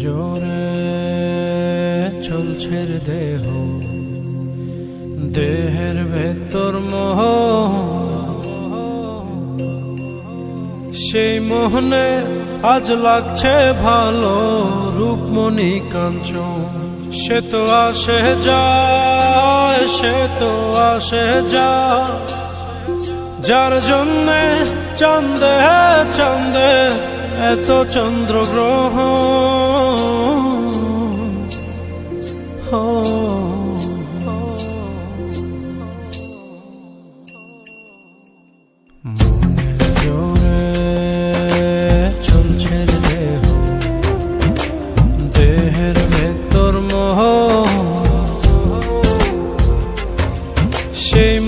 জোরে চলছে দেহ। দেহের ভেতর মোহ। সেই মোহনে আজ লাগছে ভালো রূপমণি কাঞ্চন। সে তো আসে যায়, সে তো আসে যায়। যার জন্যে চান্দে চান্দে এত চন্দ্রগ্রহ সেই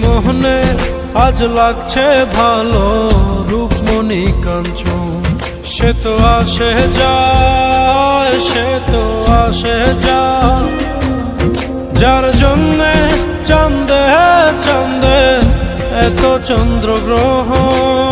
মোহনে আজ লাগছে ভালো রূপমণি কাঞ্চন। সে তো আসে যায়, সে তো আসে যায়। যার জন্যে চান্দে চান্দে এত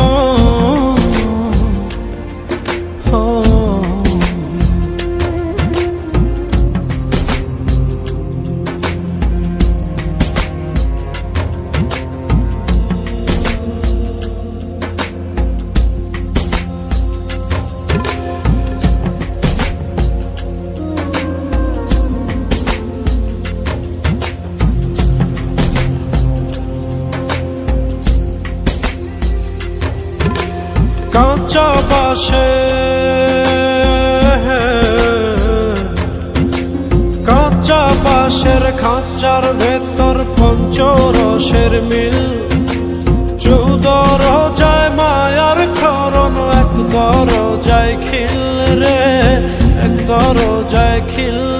চন্দ্রগ্রহ কাঁচা বাসে খাঁচার ভেতর পঞ্চরসের মিল। চৌদর যায়, মায়ার খরণ এক দর যায় খিল রে এক দর যায় খিল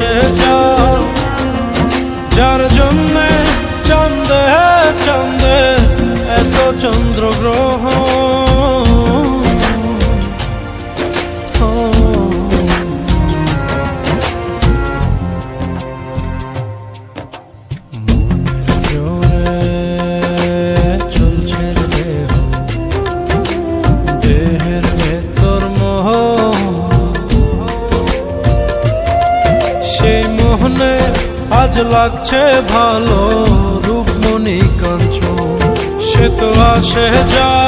আসে মোহনে আজ লাগছে ভালো রূপমণি কাঞ্চন। সে তো আসে যায়